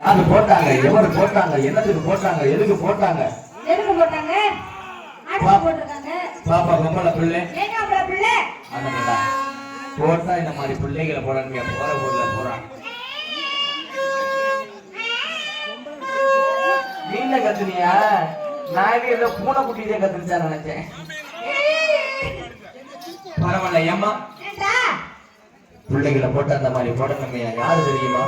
யாரு போட்டாங்க? எவரு போட்டாங்க? என்னத்துக்கு போட்டாங்க? எதுக்கு போட்டாங்க? எதுக்கு போட்டாங்க? பாப்பா பொம்பளை பிள்ளை. போட்டா இந்த மாதிரி பிள்ளைகளை போடாங்க போற ஊர்ல போறான் நீண்ட கத்துனியா? நான் ஏதோ பூனை குட்டியே கத்துச்சா நினைச்சேன். பரவாயில்ல ஏமா பிள்ளைகளை போட்டு அந்த மாதிரி போடணுமே. யாரு தெரியுமா?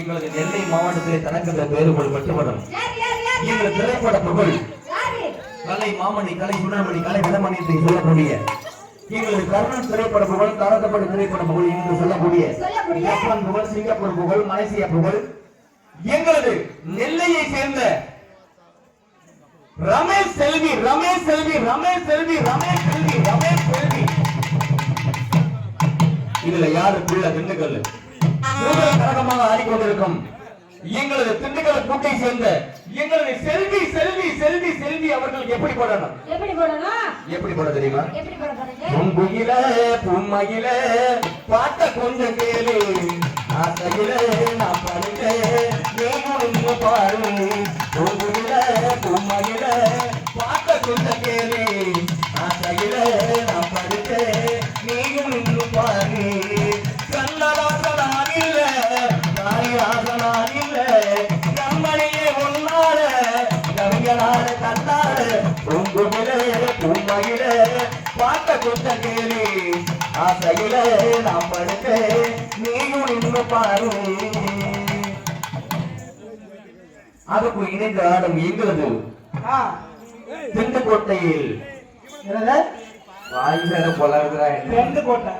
எங்களுக்கு நெல்லை மாவட்டத்திலே தனக்கிற பேருபோல் மட்டுப்படும் எங்கள் திரைப்பட புகழ். கலை மாமணி கலை சுடமணி கலை விடமணியத்தை சொல்லக்கூடிய எங்களது கர்ணன் திரைப்பட புகழ் தாரதப்பட திரைப்பட புகழ் என்று சொல்லக்கூடிய? ஜப்பான் புகழ் சிங்கப்பூர் புகழ் மலேசியா புகழ். எங்களது நெல்லையை சேர்ந்த ரமேஷ் செல்வி ரமேஷ் செல்வி ரமேஷ் செல்வி ரமேஷ் செல்வி ரமேஷ் செல்வி. இதுல யாரு பிள்ளை திண்டுக்கல் கழகமாக ஆடிக்கொண்டிருக்கும் எங்களது திண்டுக்கல் கூட்டை சேர்ந்த எங்களது செல்வி செல்வி செல்வி செல்வி அவர்களுக்கு எப்படி போடணும்? எப்படி போடணும்? எப்படி போட தெரியுமா? பொங்குயில புன்மயில பாட்ட கொஞ்சம் கேளு. ஆசையில நான் நீங்க பாரு? பொங்குயில புன்மயில பாட்ட கொஞ்சம் கேளு. நான் படுத்தேன் நீயும் நின்று பாரு. அதுக்கு இணைந்து ஆடும் எங்களது. திண்டுக்கோட்டையில் என்னது? வாய் வேற பொலருகிறா தெந்து கோட்டை.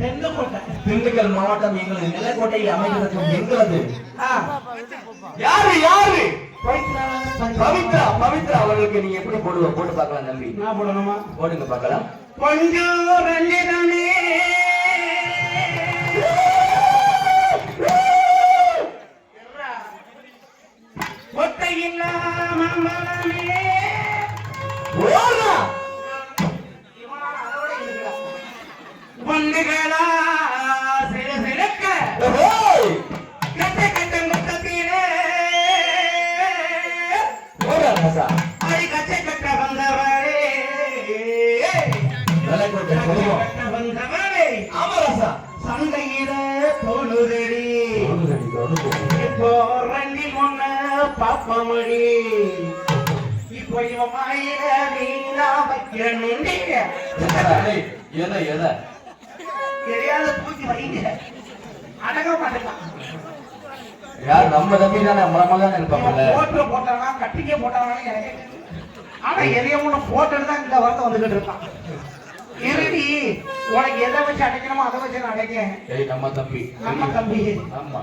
தெந்து கோட்டை. திண்டுக்கல் மாவட்டம் எங்களது நிலக்கோட்டையில் அமைந்திருக்கும் எங்களது. யாரு யாரு? பவித்ரா, பவித்ரா. அவர்களுக்கு நீங்க எப்படி போடுவ? போட்டு பார்க்கலாம் தம்பி. என்ன போடணுமா? போடுங்க பார்க்கலாம். கொஞ்சம் பாப்பமடி இப்போ இவன் மாயில எதை, எதை? தூக்கி வைங்க. அடங்க மாட்டேங்கான் யார் நம்ம தம்பி தானே? இருப்பாங்கல்ல? போட்டு போட்டானா கட்டிக்க போட்டானான்னு எனக்கு. ஆனா எதையோ ஒண்ணு தான் இந்த வார்த்தை வந்துகிட்டு இருக்கான். இருடி உனக்கு எதை வச்சு அடைக்கணுமோ அதை வச்சு நான் அடைக்கேன் ஏய் நம்ம தம்பி. நம்ம தம்பி. ஆமா.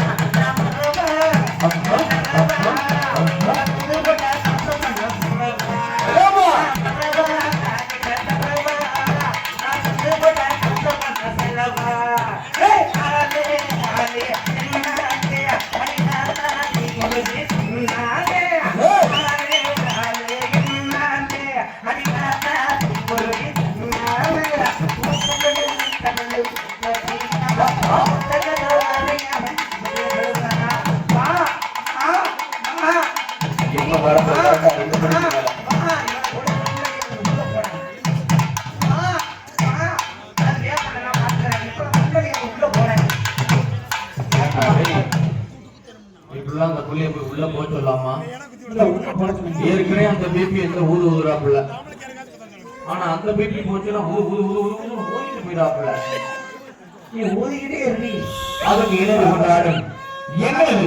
இப்படிலாம் அந்த புள்ளைய போய் உள்ள போக சொல்லாமா? ஏற்கனவே அந்த பிபி எந்த ஊது ஊதுறாப்புல ஆனா அந்த பிபி போச்சுன்னா ஊது ஊது ஊது ஊது ஊது ஊதிட்டு போயிடாப்புல. நீ ஊதிக்கிட்டே இருந்தி அதுக்கு இணைந்து கொண்டாடும். என்னது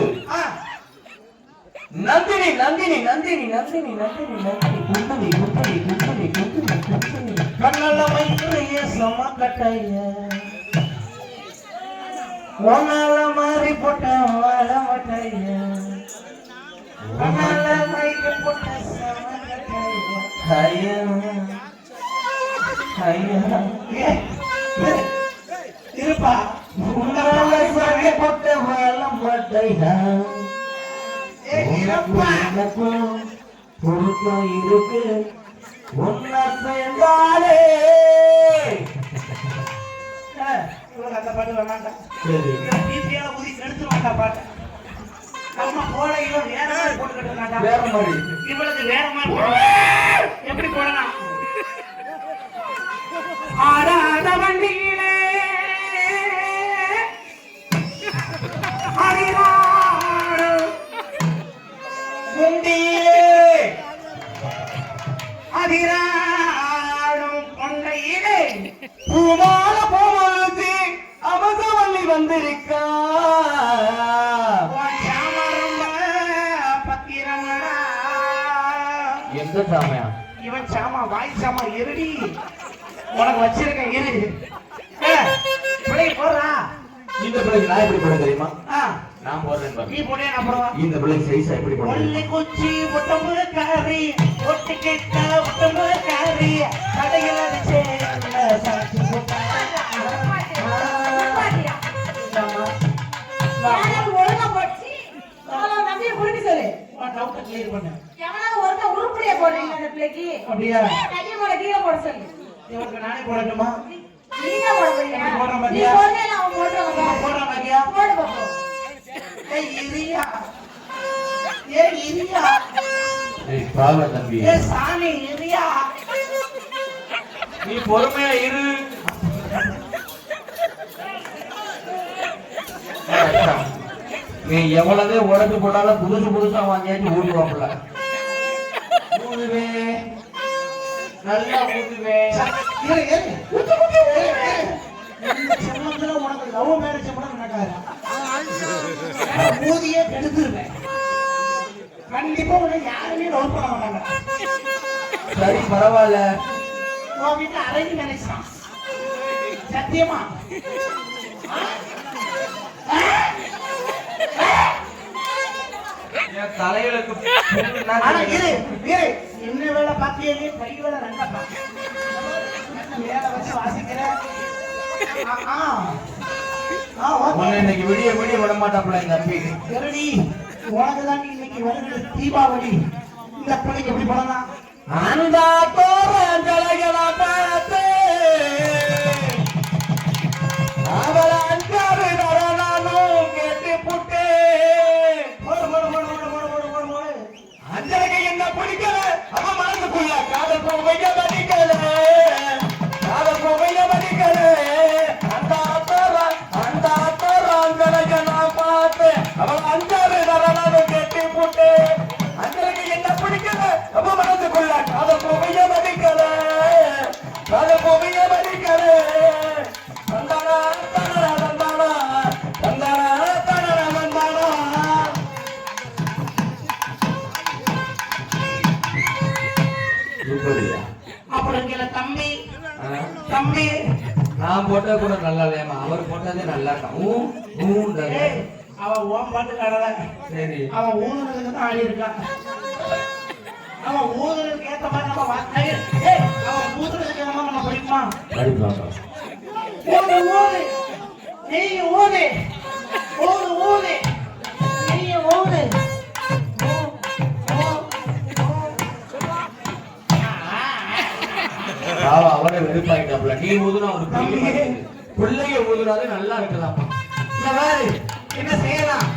நந்தினி நந்தினி நந்தினி நந்தினி நந்தினி நந்தினி குந்தனி குந்தனி குந்தனி குந்தனி குந்தனி கண்ணல்ல மைத்திரிய சம கட்டைய உன்னால மாறி போட்டேன் வாழ மாட்டாயா உன்னால மைக்கு போட்டேன் ஐயா. ஐயா இருப்பா. உன்னால மாறி போட்டேன் வாழ மாட்டாயா? எனக்கும் பொருத்தம் இருக்கு. உன்னை சேர்ந்தாலே. அந்த பாட்டு வேணாண்டா தீர்த்தியால ஊதி பாட்டு. நம்ம கோடையோ வேற மாதிரி போட்டுக்கிட்டு மாட்டா. எப்படி போடலாம் வண்டியிலே. அறிவாடு முண்டியே அதிராடும் கொண்டையிலே. போ எந்த சாமியா இவன் சாமா வாய் சாமா இருடி உனக்கு வச்சிருக்கேன் இரு. ஏ, பிள்ளை போடுறா. இந்த பிள்ளைக்கு நான் எப்படி போட தெரியுமா? நான் போடுறேன் பாரு. நீ போடே நான் போடுவா? இந்த பிள்ளைக்கு சைஸா எப்படி போட ஒல்லி குச்சி ஒட்டம்பு காரி ஒட்டு கேட்ட ஒட்டம்பு காரி கடையில் அடிச்சே சாட்சி நிப்பாட்டியா? யாராவது ஒழுங்கா போச்சு? அவ்வளவு நம்பிய புரிஞ்சு சொல்லு டவுட்டை கிளியர் பண்ணு. பிள்ளைக்கு. அப்படியா? கையை போட கீழே போட சொல்லு. இவருக்கு நானே போடட்டுமா? நீங்க போட போறீங்க நான் போடுறேன் நீ அவன்? போடு பாப்போம் ஏய் இரியா. ஏய் இரியா. ஏய் பாவ தம்பி. ஏய் சாமி இரியா. நீ பொறுமையா இரு. நீ எவ்வளவு உடச்சு போட்டாலும் புதுசு புதுசா வாங்கியாச்சு ஊடுவாப்புல ஊதுவே நல்லா ஊதுவே உனக்கு லவ் மேரேஜ் கூட நடக்காதா ஊதியே கெடுத்துருவேன் கண்டிப்பா உன்னை யாருமே லவ் பண்ண மாட்டாங்க. சரி பரவாயில்ல. உன் வீட்டுல அரைஞ்சு நினைச்சான் சத்தியமா? தலைகளுக்கு ஆனா இரு இரு. இன்னைக்கு விடிய விடிய விட மாட்டாப்புல இந்த தம்பி இன்னைக்கு வருகிறது தீபாவளி. இந்த பிள்ளைக்கு எப்படி பண்ணலாம் ஆனந்தா போட்டா கூட நல்லா இல்லையம்மா அவர் போட்டதே நல்லா இருக்கும் ஊ அவன் ஓம் பாட்டு கடல சரி. அவன் ஊதுனதுக்கு தான் ஆடி இருக்கான் அவன் ஊதுனதுக்கு ஏத்த மாதிரி நம்ம வார்த்தை அவன் ஊதுனதுக்கு நம்ம படிக்குமா அடி பார்க்கலாம் ஊது ஊது. நீ ஊது. நீ ஊதுனா உனக்கு பிள்ளைய ஊதுனாலே நல்லா இருக்கலாம் என்ன செய்யலாம்?